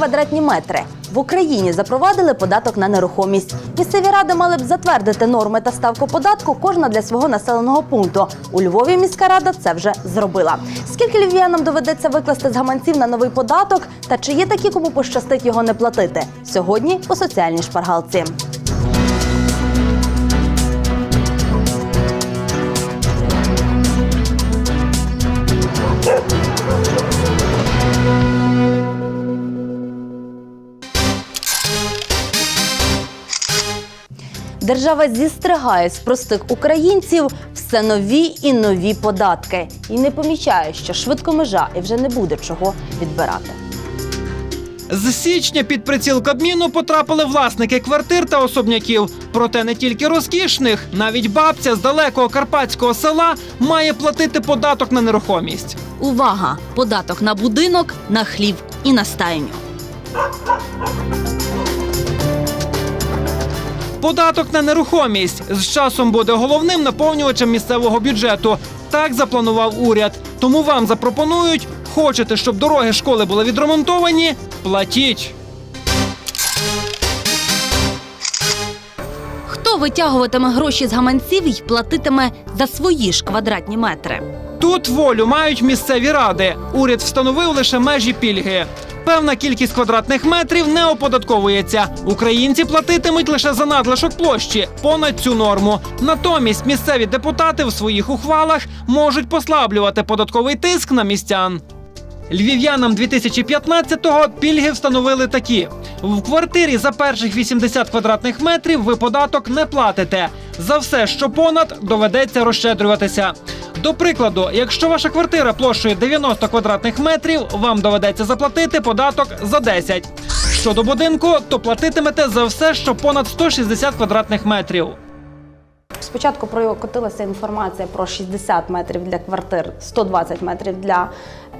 Квадратні метри. В Україні запровадили податок на нерухомість. Місцеві ради мали б затвердити норми та ставку податку кожна для свого населеного пункту. У Львові міська рада це вже зробила. Скільки львів'янам доведеться викласти з гаманців на новий податок? Та чи є такі, кому пощастить його не платити? Сьогодні у соціальній шпаргалці. Держава зістригає з простих українців все нові і нові податки і не помічає, що швидко межа і вже не буде чого відбирати. З січня під приціл Кабміну потрапили власники квартир та особняків. Проте не тільки розкішних, навіть бабця з далекого карпатського села має платити податок на нерухомість. Увага! Податок на будинок, на хлів і на стайню. Податок на нерухомість з часом буде головним наповнювачем місцевого бюджету. Так запланував уряд. Тому вам запропонують: хочете, щоб дороги школи були відремонтовані? Платіть. Хто витягуватиме гроші з гаманців і платитиме за свої ж квадратні метри? Тут волю мають місцеві ради. Уряд встановив лише межі пільги. Певна кількість квадратних метрів не оподатковується. Українці платитимуть лише за надлишок площі понад цю норму. Натомість місцеві депутати в своїх ухвалах можуть послаблювати податковий тиск на містян. Львів'янам 2015-го пільги встановили такі: в квартирі за перших 80 квадратних метрів ви податок не платите. За все, що понад, доведеться розщедрюватися. До прикладу, якщо ваша квартира площею 90 квадратних метрів, вам доведеться заплатити податок за 10. Щодо будинку, то платитимете за все, що понад 160 квадратних метрів. Спочатку прокотилася інформація про 60 метрів для квартир, 120 метрів для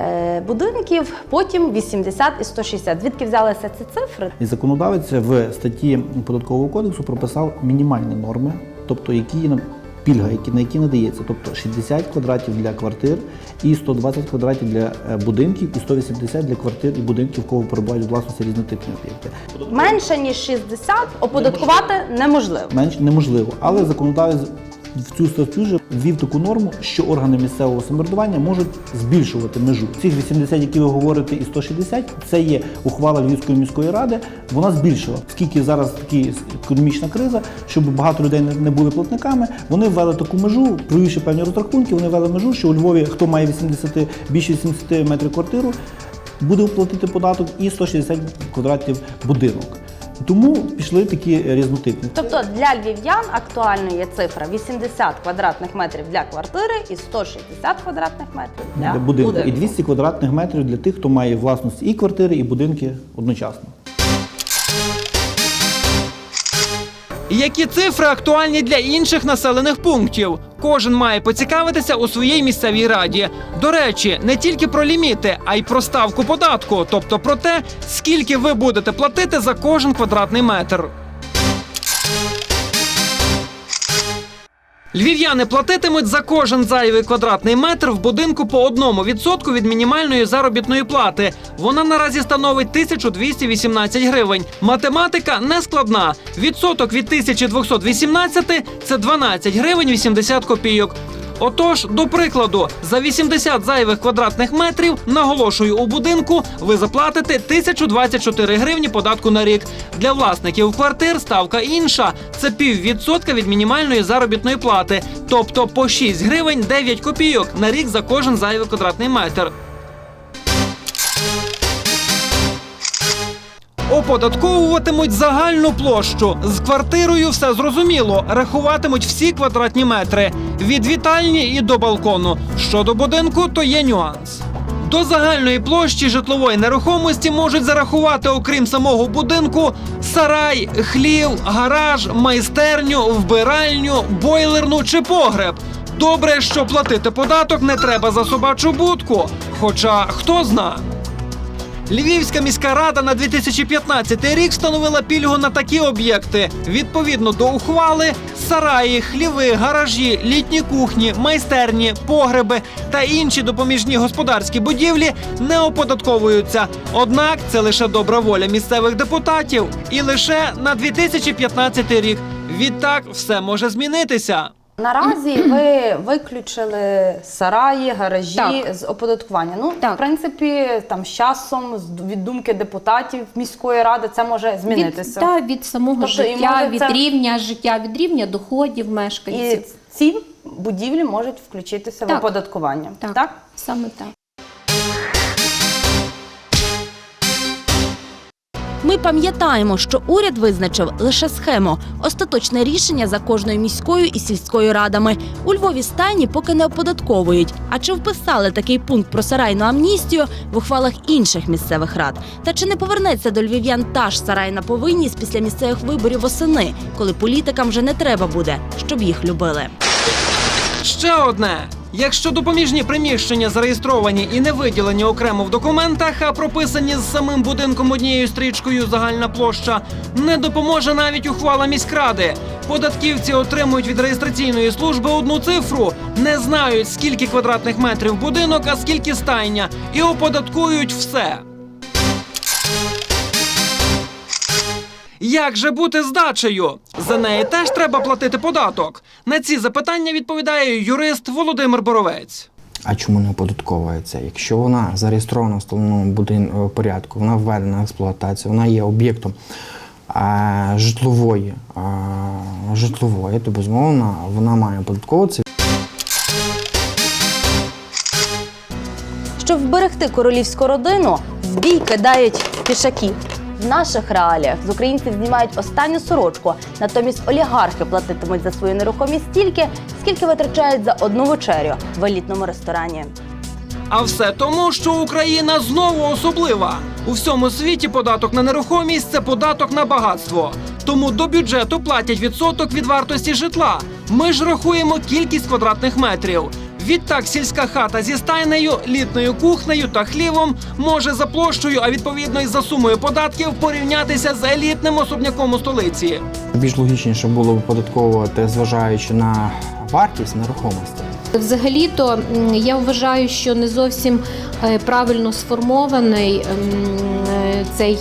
е, будинків, потім 80 і 160. Звідки взялися ці цифри? І законодавець в статті податкового кодексу прописав мінімальні норми, тобто які на- пільга, які на які надається, тобто 60 квадратів для квартир і 120 квадратів для е, будинків, і 180 для квартир і будинків, в кого перебувають у власності різнотипні об'єкти. Менше ніж 60 оподаткувати неможливо. Менш неможливо, але законодавець в цю статтю же ввів таку норму, що органи місцевого самоврядування можуть збільшувати межу. Цих 80, які ви говорите, і 160, це є ухвала Львівської міської ради. Вона збільшила, оскільки зараз така економічна криза, щоб багато людей не були платниками. Вони ввели таку межу, провівши певні розрахунки. Вони ввели межу, що у Львові хто має 80, більше 80 метрів квартиру, буде платити податок і 160 квадратів будинок. Тому пішли такі різнотипні. Тобто для львів'ян актуальною є цифра 80 квадратних метрів для квартири і 160 квадратних метрів для для будинку і 200 квадратних метрів для тих, хто має власність і квартири, і будинки одночасно. Які цифри актуальні для інших населених пунктів? Кожен має поцікавитися у своїй місцевій раді. До речі, не тільки про ліміти, а й про ставку податку, тобто про те, скільки ви будете платити за кожен квадратний метр. Львів'яни платитимуть за кожен зайвий квадратний метр в будинку по одному відсотку від мінімальної заробітної плати. Вона наразі становить 1218 гривень. Математика не складна. Відсоток від 1218 – це 12 гривень 80 копійок. Отож, до прикладу, за 80 зайвих квадратних метрів, наголошую, у будинку ви заплатите 1024 гривні податку на рік. Для власників квартир ставка інша. Це піввідсотка від мінімальної заробітної плати, тобто по 6 гривень 9 копійок на рік за кожен зайвий квадратний метр. Оподатковуватимуть загальну площу. З квартирою все зрозуміло. Рахуватимуть всі квадратні метри від вітальні і до балкону. Щодо будинку, то є нюанс. До загальної площі житлової нерухомості можуть зарахувати, окрім самого будинку, сарай, хлів, гараж, майстерню, вбиральню, бойлерну чи погреб. Добре, що платити податок не треба за собачу будку. Хоча хто зна. Львівська міська рада на 2015 рік встановила пільгу на такі об'єкти. Відповідно до ухвали, сараї, хліви, гаражі, літні кухні, майстерні, погреби та інші допоміжні господарські будівлі не оподатковуються. Однак це лише добра воля місцевих депутатів і лише на 2015 рік. Відтак все може змінитися. Наразі ви виключили сараї, гаражі Так. з оподаткування. Ну, Так. в принципі, там з часом, від думки депутатів міської ради, це може Від, змінитися. та, від самого Тобто, життя, від це- рівня життя, від рівня доходів І мешканців. ці будівлі можуть включитися в оподаткування. Так, так? саме так. Ми пам'ятаємо, що уряд визначив лише схему, остаточне рішення за кожною міською і сільською радами. У Львові стайні поки не оподатковують. А чи вписали такий пункт про сарайну амністію в ухвалах інших місцевих рад? Та чи не повернеться до львів'ян та ж сарайна повинність після місцевих виборів восени, коли політикам вже не треба буде, щоб їх любили? Ще одне. Якщо допоміжні приміщення зареєстровані і не виділені окремо в документах, а прописані з самим будинком однією стрічкою загальна площа, не допоможе навіть ухвала міськради. Податківці отримують від реєстраційної служби одну цифру, не знають скільки квадратних метрів будинок, а скільки стайня, і оподаткують все. Як же бути з дачею? За неї теж треба платити податок. На ці запитання відповідає юрист Володимир Боровець. А чому не оподатковується? Якщо вона зареєстрована в встановленому будин- е, порядку, вона введена в експлуатацію, вона є об'єктом е, житлової, е, житлової, то безумовно вона має оподатковуватися. Щоб вберегти королівську родину, в бій кидають пішаків. В наших реаліях з українців знімають останню сорочку. Натомість олігархи платитимуть за свою нерухомість стільки, скільки витрачають за одну вечерю в елітному ресторані. А все тому, що Україна знову особлива. У всьому світі податок на нерухомість це податок на багатство. Тому до бюджету платять відсоток від вартості житла. Ми ж рахуємо кількість квадратних метрів. Відтак сільська хата зі стайнею, літною кухнею та хлівом може за площею, а відповідно і за сумою податків порівнятися з елітним особняком у столиці. Більш логічніше було б оподатковувати, зважаючи на вартість нерухомості. Взагалі-то я вважаю, що не зовсім е, правильно сформований е, цей,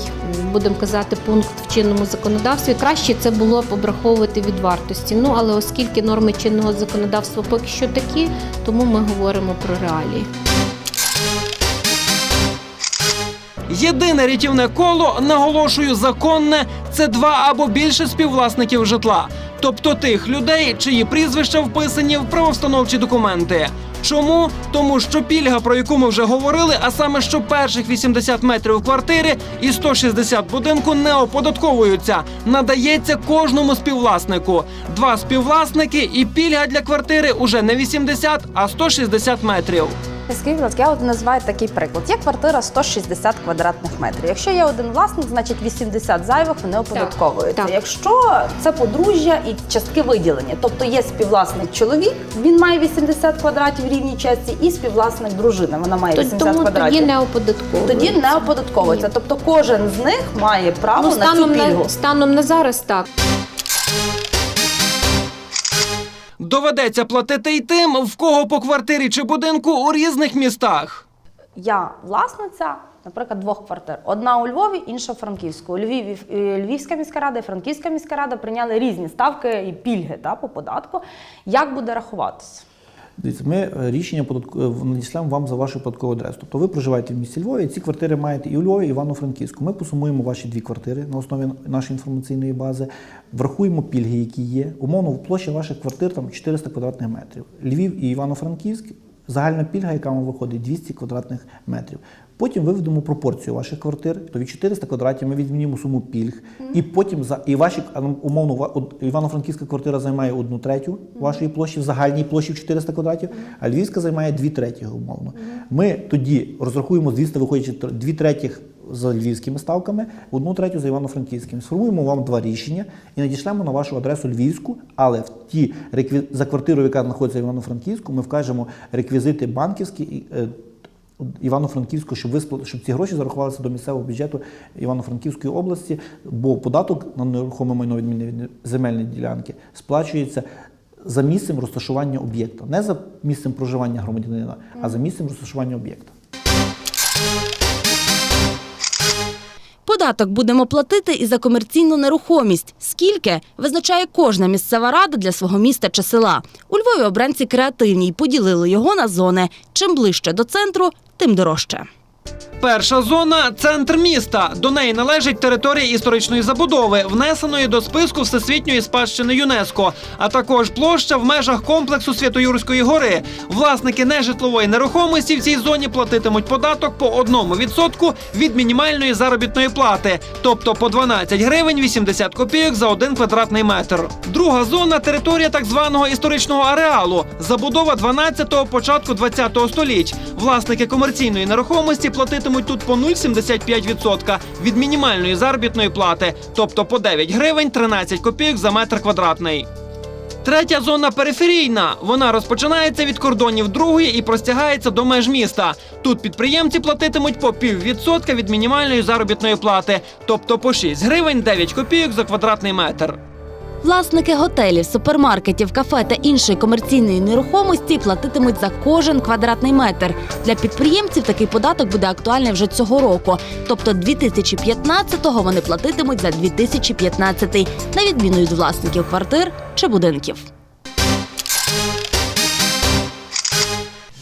будемо казати, пункт в чинному законодавстві. Краще це було б обраховувати від вартості. Ну але оскільки норми чинного законодавства поки що такі, тому ми говоримо про реалії. Єдине рятівне коло, наголошую, законне це два або більше співвласників житла, тобто тих людей, чиї прізвища вписані в правовстановчі документи. Чому? Тому що пільга, про яку ми вже говорили, а саме що перших 80 метрів квартири і 160 будинку не оподатковуються, надається кожному співвласнику. Два співвласники і пільга для квартири уже не 80, а 160 метрів. Скажіть, будь ласка, я от називаю такий приклад. Є квартира 160 квадратних метрів. Якщо є один власник, значить 80 зайвих не оподатковуються. так. Якщо це подружжя і частки виділені, тобто є співвласник чоловік, він має 80 квадратів в рівній частці, і співвласник дружина, вона має То- 80 Тому квадратів. тоді не оподатковується. Тоді не оподатковується. Тобто кожен з них має право Ну, на цю пільгу. на станом на зараз так. Доведеться платити й тим, в кого по квартирі чи будинку у різних містах. Я власниця, наприклад, двох квартир. Одна у Львові, інша у Франківську. У е, Львівська міська рада і Франківська міська рада прийняли різні ставки і пільги та, по податку. Як буде рахуватися? Дивіться, ми е, рішення податку- е, вам за вашу податкову адресу. Тобто ви проживаєте в місті Львові, ці квартири маєте і у Львові, і Івано-Франківську. Ми посумуємо ваші дві квартири на основі нашої інформаційної бази, врахуємо пільги, які є. Умовно, площа ваших квартир там 400 квадратних метрів. Львів і Івано-Франківськ. Загальна пільга, яка вам виходить 200 квадратних метрів. Потім виведемо пропорцію ваших квартир, то від 400 квадратів ми відмінімо суму пільг, і потім за і ваші ну, умовно Івано-Франківська квартира займає одну третю вашої площі в загальній площі в 400 квадратів, а Львівська займає дві треті умовно. Ми тоді розрахуємо, звісно, виходячи дві третіх за львівськими ставками, одну третю за івано-франківськими. Сформуємо вам два рішення і надішлемо на вашу адресу львівську, але в ті рекві... за квартиру, яка знаходиться в Івано-Франківську, ми вкажемо реквізити банківські і, е, Івано-Франківську, щоб виспла- щоб ці гроші зарахувалися до місцевого бюджету Івано-Франківської області, бо податок на нерухоме майно відмінне від земельної ділянки сплачується за місцем розташування об'єкта, не за місцем проживання громадянина, а за місцем розташування об'єкта. Податок будемо платити і за комерційну нерухомість. Скільки визначає кожна місцева рада для свого міста чи села. У Львові обранці креативні й поділили його на зони. Чим ближче до центру, тим дорожче. Перша зона центр міста. До неї належить територія історичної забудови, внесеної до списку всесвітньої спадщини ЮНЕСКО, а також площа в межах комплексу Свято-Юрської гори. Власники нежитлової нерухомості в цій зоні платитимуть податок по 1% від мінімальної заробітної плати, тобто по 12 гривень 80 копійок за один квадратний метр. Друга зона територія так званого історичного ареалу. Забудова 12-го, початку 20-го століть. Власники комерційної нерухомості платитимуть тут по 0,75% від мінімальної заробітної плати, тобто по 9 гривень 13 копійок за метр квадратний. Третя зона периферійна. Вона розпочинається від кордонів другої і простягається до меж міста. Тут підприємці платитимуть по піввідсотка від мінімальної заробітної плати, тобто по 6 гривень 9 копійок за квадратний метр. Власники готелів, супермаркетів, кафе та іншої комерційної нерухомості платитимуть за кожен квадратний метр. Для підприємців такий податок буде актуальний вже цього року. Тобто 2015-го вони платитимуть за 2015, на відміну від власників квартир чи будинків.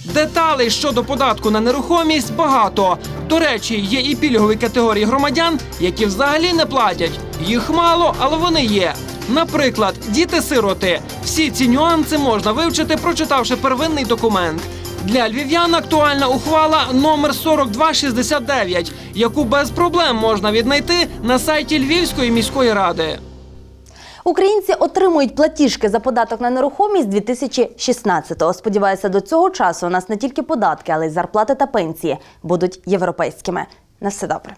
Деталей щодо податку на нерухомість багато. До речі, є і пільгові категорії громадян, які взагалі не платять. Їх мало, але вони є. Наприклад, діти-сироти. Всі ці нюанси можна вивчити, прочитавши первинний документ. Для львів'ян актуальна ухвала номер 4269, яку без проблем можна віднайти на сайті Львівської міської ради. Українці отримують платіжки за податок на нерухомість 2016-го. Сподіваюся, до цього часу у нас не тільки податки, але й зарплати та пенсії будуть європейськими. На все добре.